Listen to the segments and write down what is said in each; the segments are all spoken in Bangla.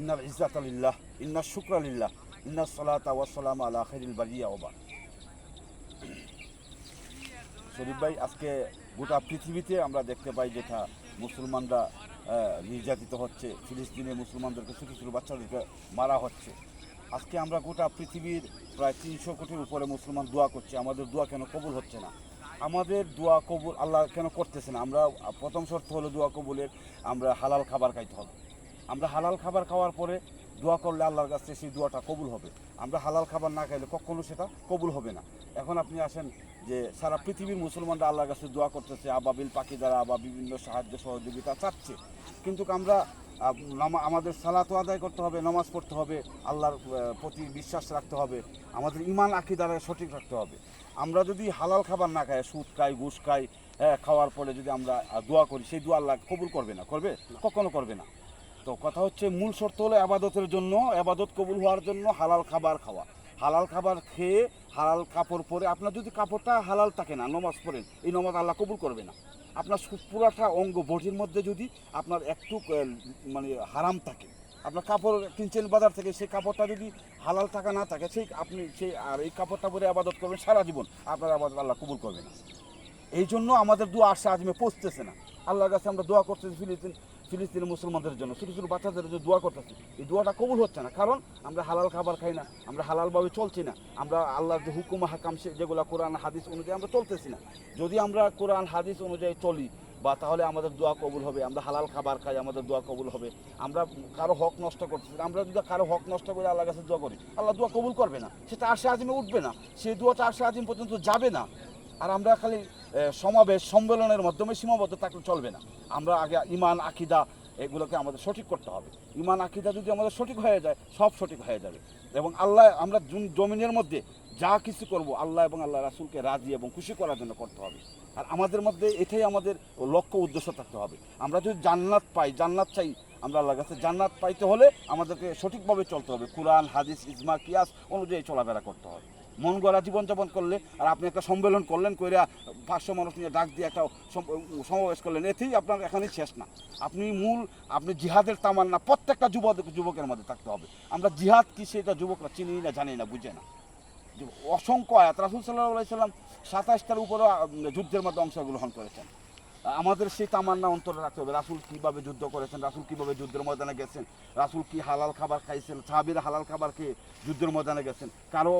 ইন্নাল ইজ্জাত আলিল্লাহ ইন্না শুক্র আলিল্লাহ ইন্না সালাত ওয়াসালাম আলা খাইরিল বারিয়া ওবা শরীফ ভাই, আজকে গোটা পৃথিবীতে আমরা দেখতে পাই যেটা মুসলমানরা নির্যাতিত হচ্ছে, ফিলিস্তিনে মুসলমানদেরকে ছোটো ছোটো বাচ্চাদেরকে মারা হচ্ছে। আজকে আমরা গোটা পৃথিবীর প্রায় তিনশো কোটির উপরে মুসলমান দোয়া করছে, আমাদের দোয়া কেন কবুল হচ্ছে না? আমাদের দোয়া কবুল, আল্লাহ কেন করতেছে না? আমরা, প্রথম শর্ত হলো দোয়া কবুলের, আমরা হালাল খাবার খাইতে হবে। আমরা হালাল খাবার খাওয়ার পরে দোয়া করলে আল্লাহর কাছে সেই দোয়াটা কবুল হবে। আমরা হালাল খাবার না খাইলে কখনো সেটা কবুল হবে না। এখন আপনি আসেন যে সারা পৃথিবীর মুসলমানরা আল্লাহর কাছে দোয়া করতেছে আবাবিল পাখি দ্বারা বা বিভিন্ন সাহায্য সহযোগিতা চাচ্ছে। কিন্তু আমরা আমাদের সালাতো আদায় করতে হবে নামাজ পড়তে হবে আল্লাহর প্রতি বিশ্বাস রাখতে হবে আমাদের ইমান আঁকি দ্বারা সঠিক রাখতে হবে। আমরা যদি হালাল খাবার না খাই সুদ খাই ঘুষ খাই হ্যাঁ খাওয়ার পরে যদি আমরা দোয়া করি সেই দোয়া আল্লাহ কবুল করবে না করবে? কখনো করবে না। তো কথা হচ্ছে, মূল শর্ত হলো আবাদতের জন্য, আবাদত কবুল হওয়ার জন্য হালাল খাবার খাওয়া। হালাল খাবার খেয়ে হালাল কাপড় পরে, আপনার যদি কাপড়টা হালাল থাকে না, নমাজ পড়েন, এই নমাজ আল্লাহ কবুল করবে না। আপনার পুরাটা অঙ্গ বডির মধ্যে যদি আপনার একটু মানে হারাম থাকে, আপনার কাপড় কিনছেন বাজার থেকে সেই কাপড়টা যদি হালাল টাকা না থাকে, সেই আপনি সেই, আর এই কাপড়টা পরে আবাদত করবেন, সারা জীবন আপনার আবাদত আল্লাহ কবুল করবে না। এই জন্য আমাদের দোয়া আসে আজমে পৌঁছতেছে না। আল্লাহর কাছে আমরা দোয়া করতেছি, ফিলিস্তিন ফিলিস্তিনের মুসলমানদের জন্য ছোটো ছোটো বাচ্চাদের জন্য দোয়া করতেছি। এই দোয়াটা কবুল হচ্ছে না, কারণ আমরা হালাল খাবার খাই না, আমরা হালালভাবে চলছি না, আমরা আল্লাহর যে হুকুম, হাকাম, সে যেগুলো কোরআন, হাদিস অনুযায়ী আমরা চলতেছি না। যদি আমরা কোরআন, হাদিস অনুযায়ী চলি, বা তাহলে আমাদের দোয়া কবুল হবে, আমরা হালাল খাবার খাই, আমাদের দোয়া কবুল হবে। আমরা কারও হক নষ্ট করতেছি আমরা যদি কারও হক নষ্ট করে আল্লাহ কাছে দোয়া করি, আল্লাহ দোয়া কবুল করবে না। সেটা আশে আজিমে উঠবে না সেই দোয়াটা আশে আজিম পর্যন্ত যাবে না। আর আমরা খালি সমাবেশ, সম্মেলনের মাধ্যমে সীমাবদ্ধ থাকলে চলবে না। আমরা আগে ইমান, আকিদা এগুলোকে আমাদের সঠিক করতে হবে। ইমান, আকিদা যদি আমাদের সঠিক হয়ে যায়, সব সঠিক হয়ে যাবে। এবং আল্লাহ, আমরা জমিনের মধ্যে যা কিছু করব, আল্লাহ এবং আল্লাহ রাসুলকে রাজি এবং খুশি করার জন্য করতে হবে। আর আমাদের মধ্যে এটাই আমাদের লক্ষ্য, উদ্দেশ্য থাকতে হবে। আমরা যদি জান্নাত পাই, জান্নাত চাই, আমরা আল্লাহর কাছে জান্নাত পাইতে হলে আমাদেরকে সঠিকভাবে চলতে হবে। কোরআন, হাদিস, ইজমা, কিয়াস অনুযায়ী চলাফেরা করতে হবে। মন গড়া জীবনযাপন করলে আর আপনি একটা সম্মেলন করলেন কইরা পাঁচশো মানুষ নিয়ে ডাক দিয়ে একটা সমাবেশ করলেন। এতেই আপনার এখানেই শেষ না। আপনি মূল, আপনি জিহাদের তামান্না প্রত্যেকটা যুবক যুবকের মধ্যে থাকতে হবে। আমরা জিহাদ কি সেটা যুবকরা চিনি না, জানি না, বুঝে না। অসংখ্য আয়াত। রাসুল সাল্লাহ সাল্লাম সাতাশটার উপরও যুদ্ধের মধ্যে অংশগ্রহণ করেছেন। আমাদের সেই তামান্না অন্তরে রাখতে হবে। রাসুল কীভাবে যুদ্ধ করেছেন? রাসুল কীভাবে যুদ্ধের ময়দানে গেছেন? রাসুল কি হালাল খাবার খাইছেন? সাহাবির হালাল খাবার খেয়ে যুদ্ধের ময়দানে গেছেন? কারও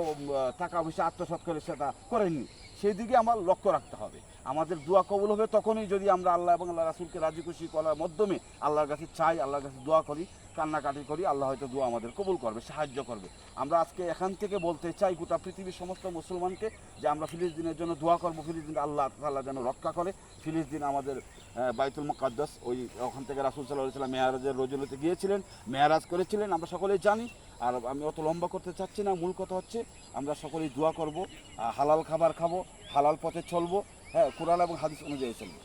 টাকা পয়সা আত্মসাত করে সেটা করেননি। সেই দিকে আমার লক্ষ্য রাখতে হবে। আমাদের দোয়া কবুল হবে তখনই যদি আমরা আল্লাহ এবং আল্লাহ রাসুলকে রাজি খুশি করার মাধ্যমে আল্লাহর কাছে চাই, আল্লাহর কাছে দোয়া করি, কান্নাকাটি করি, আল্লাহ হয়তো দোয়া আমাদের কবুল করবে, সাহায্য করবে। আমরা আজকে এখান থেকে বলতে চাই গোটা পৃথিবীর সমস্ত মুসলমানকে যে আমরা ফিলিস্তিনের জন্য দোয়া করব ফিলিস্তিন আল্লাহ তাল্লাহ যেন রক্ষা করে। ফিলিস্তিন আমাদের বাইতুল মুকাদ্দাস, ওই ওখান থেকে রাসুল সাল্লাহ সাল্লাম মেয়ারাজের রজুলতে গিয়েছিলেন, মেয়ারাজ করেছিলেন, আমরা সকলেই জানি। আর আমি অত লম্বা করতে চাচ্ছি না। মূল কথা হচ্ছে আমরা সকলেই দোয়া করব হালাল খাবার খাব, হালাল পথে চলবো। হ্যাঁ কোরআন এবং হাদিস অনুযায়ী চলবো।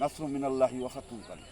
নাসরুম মিনাল্লাহি ওয়াফাতুল কালী